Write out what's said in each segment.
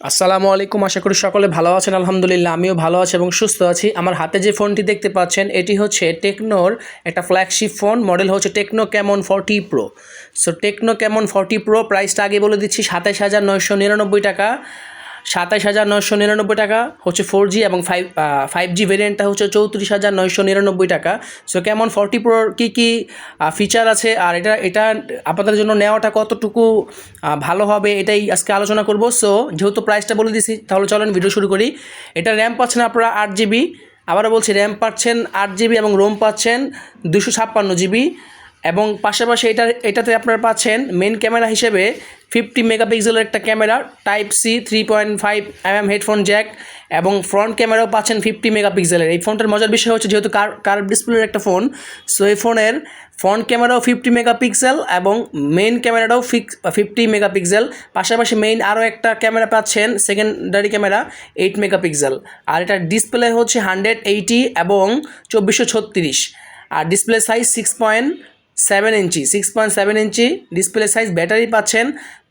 আসসালামু আলাইকুম, আশা করি সকলে ভালো আছেন, আলহামদুলিল্লাহ, আমিও ভালো আছি এবং সুস্থ আছি। আমার হাতে যে ফোনটি দেখতে পাচ্ছেন, এটি হচ্ছে টেকনোর একটা ফ্ল্যাগশিপ ফোন মডেল হচ্ছে Tecno Camon forty pro so Tecno Camon forty pro প্রাইসটা আগে বলে দিচ্ছি সাতাশ হাজার নয়শো নিরানব্বই টাকা। সাতাইশ হাজার নয়শো নিরানব্বই টাকা হচ্ছে ফোর জি এবং ফাইভ ফাইভ জি ভেরিয়েন্টটা হচ্ছে চৌত্রিশ হাজার নয়শো নিরানব্বই টাকা। সো কেমন ফর্টি প্রোর কী কী ফিচার আছে আর এটা এটা আপনাদের জন্য নেওয়াটা কতটুকু ভালো হবে এটাই আজকে আলোচনা করব। সো যেহেতু প্রাইসটা বলে দিছি তাহলে চলেন ভিডিও শুরু করি। এটা র্যাম পাচ্ছেন আপনারা আট জিবি আবারও বলছি র্যাম পাচ্ছেন আট জিবি এবং রোম পাচ্ছেন দুশো ছাপ্পান্ন জিবি এবং পাশাপাশি এটা, এটাতে আপনারা পাচ্ছেন মেন ক্যামেরা হিসেবে ফিফটি মেগাপিক্সেলের একটা camera type C three point five M headphone jack এবং ফ্রন্ট ক্যামেরাও পাচ্ছেন ফিফটি মেগাপিক্সেলের এই ফোনটার মজার বিষয় হচ্ছে যেহেতু কার কার ডিসপ্লের একটা ফোন সো এই ফোনের ফ্রন্ট ক্যামেরাও ফিফটি মেগাপিক্সেল এবং মেইন ক্যামেরাটাও ফিক্স ফিফটি মেগাপিক্সেল পাশাপাশি মেইন আরও একটা ক্যামেরা পাচ্ছেন সেকেন্ডারি ক্যামেরা এইট মেগাপিক্সেল আর এটার ডিসপ্লে হচ্ছে হান্ড্রেড এইটি এবং চব্বিশশো ছত্রিশ। আর display size six point seven inch six point seven inch display size battery পাচ্ছেন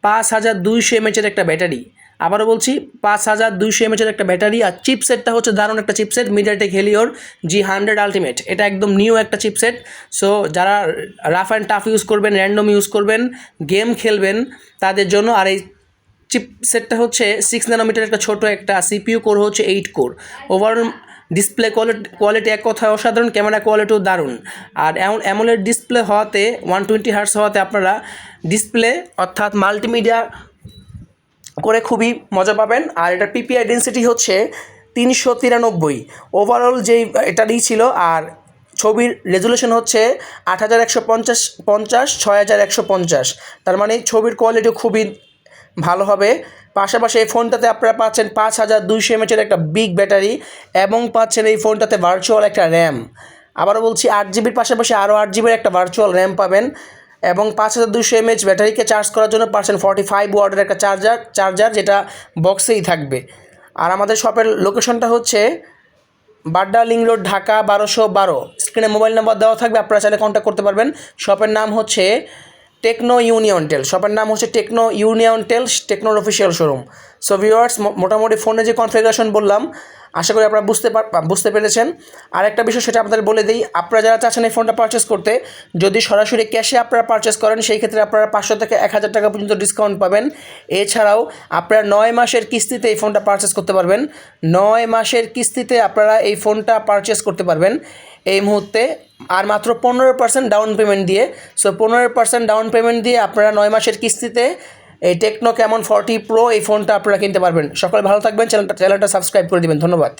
পাঁচ হাজার দুইশো এমএচের একটা ব্যাটারি আবারও বলছি, পাঁচ হাজার দুইশো এমএচের একটা ব্যাটারি আর চিপসেটটা হচ্ছে দারুণ একটা চিপসেট মিডিয়াটেক হেলিওর জি হান্ড্রেড আলটিমেট এটা একদম নিউ একটা চিপসেট সো যারা রাফ অ্যান্ড টাফ ইউজ করবেন র্যান্ডম ইউজ করবেন গেম খেলবেন, তাদের জন্য আর এই চিপসেটটা হচ্ছে সিক্স ন্যানোমিটার একটা ছোট একটা সিপিইউ কোর হচ্ছে eight core overall display quality quality এক কথায় অসাধারণ ক্যামেরা কোয়ালিটিও দারুণ। আর এমন অ্যামোলেড ডিসপ্লে হওয়াতে ওয়ান টোয়েন্টি হার্স হওয়াতে আপনারা ডিসপ্লে অর্থাৎ মাল্টিমিডিয়া করে খুবই মজা পাবেন। আর এটার পিপিআই ডেন্সিটি হচ্ছে তিনশো তিরানব্বই। ওভারঅল যেই, এটারই ছিল, আর ছবির রেজুলেশন হচ্ছে আট হাজার একশো পঞ্চাশ পঞ্চাশ, ছয় হাজার একশো পঞ্চাশ। তার মানে ছবির কোয়ালিটিও খুবই ভালো হবে। পাশাপাশি এই ফোনটাতে আপনারা পাচ্ছেন পাঁচ হাজার দুইশো এমএচের একটা বিগ ব্যাটারি এবং পাচ্ছেন এই ফোনটাতে ভার্চুয়াল একটা র্যাম আবারও বলছি, আট জিবির পাশাপাশি আরও আট জিবির একটা ভার্চুয়াল র্যাম পাবেন এবং পাঁচ হাজার দুশো এমএচ ব্যাটারিকে চার্জ করার জন্য পাচ্ছেন ফর্টি ফাইভ ওয়ার্ডের একটা চার্জার চার্জার যেটা বক্সেই থাকবে। আর আমাদের শপের লোকেশনটা হচ্ছে বাড্ডা লিং রোড, ঢাকা বারোশো বারো। স্ক্রিনে মোবাইল নাম্বার দেওয়া থাকবে, আপনারা চাইলে কন্ট্যাক্ট করতে পারবেন। শপের নাম হচ্ছে টেকনো ইউনিয়ন টেল শপের নাম হচ্ছে টেকনো ইউনিয়ন টেল, টেকনোর অফিসিয়াল শোরুম। সো ভিউয়ার্স মোটামুটি ফোনে যে কনফিগারেশন বললাম, আশা করি আপনারা বুঝতে বুঝতে পেরেছেন। আর একটা বিষয় সেটা আপনাদের বলে দিই, আপনারা যারা চাচ্ছেন এই ফোনটা পারচেস করতে, যদি সরাসরি ক্যাশে আপনারা পারচেস করেন, সেই ক্ষেত্রে আপনারা পাঁচশো থেকে এক হাজার টাকা পর্যন্ত ডিসকাউন্ট পাবেন। এছাড়াও, আপনারা নয় মাসের কিস্তিতে এই ফোনটা পারচেস করতে পারবেন। নয় মাসের কিস্তিতে আপনারা এই ফোনটা পারচেস করতে পারবেন। এই মুহূর্তে আর মাত্র পনেরো পার্সেন্ট ডাউন পেমেন্ট দিয়ে সো পনেরো পার্সেন্ট ডাউন পেমেন্ট দিয়ে আপনারা নয় মাসের কিস্তিতে এই টেকনো ক্যামন ফর্টি প্রো এই ফোনটা আপনারা কিনতে পারবেন। সকলে ভালো থাকবেন চ্যানেলটা চ্যানেলটা সাবস্ক্রাইব করে দেবেন, ধন্যবাদ।